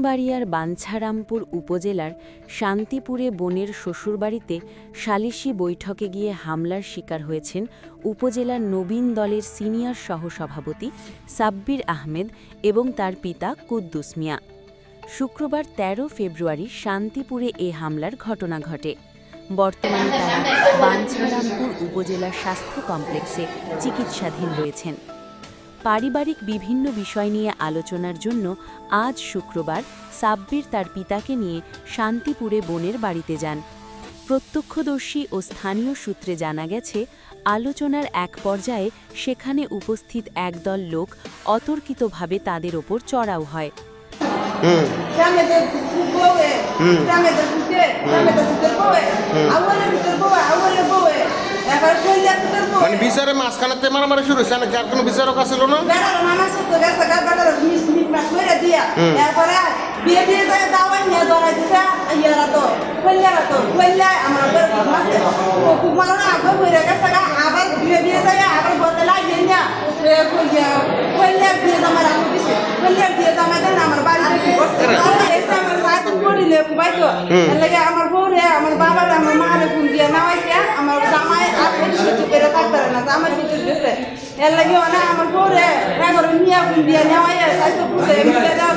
ব্রাহ্মণবাড়িয়ার বাঞ্ছারামপুর উপজেলার শান্তিপুরে বোনের শ্বশুরবাড়িতে সালিশি বৈঠকে গিয়ে হামলার শিকার হয়েছেন উপজেলার নবীন দলের সিনিয়র সহসভাপতি সাব্বির আহমেদ এবং তার পিতা কুদ্দুস মিয়া। শুক্রবার ১৩ ফেব্রুয়ারি শান্তিপুরে এ হামলার ঘটনা ঘটে। বর্তমানে তারা বাঞ্ছারামপুর উপজেলার স্বাস্থ্য কমপ্লেক্সে চিকিৎসাধীন রয়েছেন। পারিবারিক বিভিন্ন বিষয় নিয়ে আলোচনার জন্য আজ শুক্রবার সাব্বির তার পিতাকে নিয়ে শান্তিপুরে বোনের বাড়িতে যান। প্রত্যক্ষদর্শী ও স্থানীয় সূত্রে জানা গেছে আলোচনার এক পর্যায়ে সেখানে উপস্থিত একদল লোক অতর্কিতভাবে তাদের ওপর চড়াও হয়। Dame মানে বিচারে মাঝখানেতে মারামারি শুরু হয়েছে নাকি আর কোনো বিচারক আছিল না? বেড়ার মামা সত্য গেছে গা বেড়ার মিস মিস মাস করে দিয়া। এরপরে বিয়ে দিয়ে যায় দাওয়াই নিয়ে ধরাই দিছে ইয়ারা তো কইলা তো কইলা আমার বের মাসে ও খুব মারা না আগে হয়ে গেছে গা আবার বিয়ে দিয়ে যায় আবার বলতে লাগে না কইয়া কইলা দিয়ে জামাই রাখো দিছে কইলা দিয়ে জামাই দেন আমার বাড়ি থেকে বসছে এসে আমার সাথে পড়িলে ভাই তো। লাগে আমার বউরে আমার বাবার আমার মারে ফোন দিয়ে নামাইছে আমার জামাই কিছু করে থাকতে পারে না জামাই কিছু দিছে। এর লাগে না আমার বউরে এগারো নিয়ে দিয়ে নেওয়াইয়া স্বাস্থ্য পুষে মিলে দেওয়া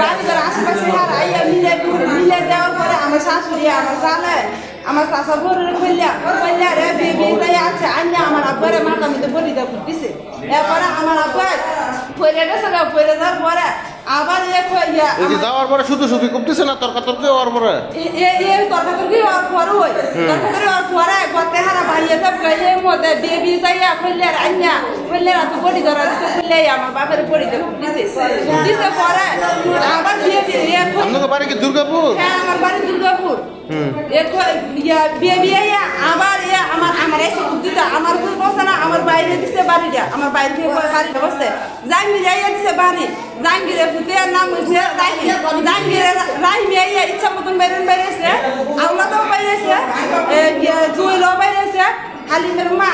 বাড়ি করে আশেপাশে আর আইয়া মিলে মিলে দেওয়ার পরে আমার শাশুড়ি আমার জানে আমার চাষা বউরে কইলা কইলা রে বেবি যাই আছে আইয়া আমার আব্বারে মাথা মধ্যে বলি দেব দিছে এরপরে আমার আব্বা পরে গেছে পরে যাওয়ার পরে আবার এই যাওয়ার পরে শুধু শুধু করতেছে না তর্কাতর্কি হওয়ার পরে? তরকারি আর পরে তরকারি আর পরে গতে হারা ভাইয়া গাইলে মধ্যে বেবি যাইয়া কইলে আইয়া কইলে রাত বডি ধরা দিছে কইলে আমার বাপের বডি দেব দিছে। দিছে পরে আবার বিয়ে দিয়ে আপনাকে বাড়ি কি দুর্গাপুর? হ্যাঁ আমার বাড়ি দুর্গাপুর। ইয়া ইয়া আবার ইয়া আমার আমার এসে দিতে আমার ভুল বসে না আমার বাইরে দিছে বাড়িটা আমার বাইরে থেকে বাড়িটা বসে। জাঙ্গির ইয়া দিছে বাড়ি। জাঙ্গিরের পুতে নাম হচ্ছে জাঙ্গিরের রাহিমি ইয়া ইচ্ছা মতন বাইরে বাইরেছে আল্লাহও বাইরেছে জুয়েলও হালিমের মা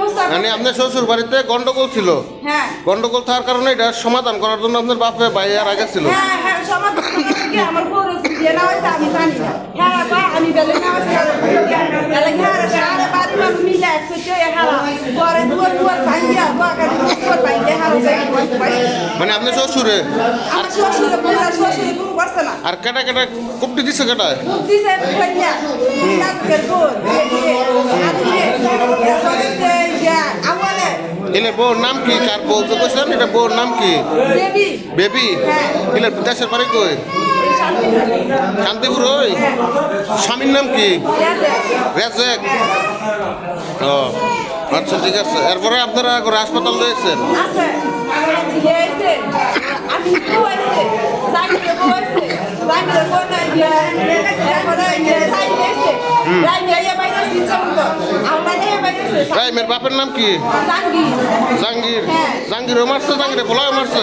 বসে মানে আপনার শ্বশুর বাড়িতে গন্ডগোল ছিল? হ্যাঁ। গন্ডগোল থাকার কারণে এটা সমাধান করার জন্য আপনার বাপে ভাই আর আগে ছিল? হ্যাঁ হ্যাঁ থেকে আমার দিয়ে না হয়েছে? আমি জানি না। হ্যাঁ বা আমি বেলে না হয়েছে তাহলে হ্যাঁ সারা বাড়ি মানুষ মিলে একসাথে হ্যাঁ পরে দুয়ার দুয়ার বাগান দুয়ার মানে আপনার শ্বশুরে? আমার শ্বশুর পুরা শ্বশুর কোনো করছে না। আর কেটা কেটা কুপটি দিছে কেটা দিছে নাচের বোন আমালে এলে বউর নাম কি? কার বউ তো কইছেন এটা বউর নাম কি? বেবি। বেবি? হ্যাঁ। এলে দেশের বাড়ি কই? শান্তিপুর ওই? স্বামীর নাম কি? রেজেক। ও আচ্ছা ঠিক আছে। এরপরে আপনারা হাসপাতাল রয়েছেন? আছে। রাইমের বাপের নাম কি? জাঙ্গি জাহাঙ্গীর হ্যাঁ। মারছে জাহাঙ্গীরে ভোলাও মারছে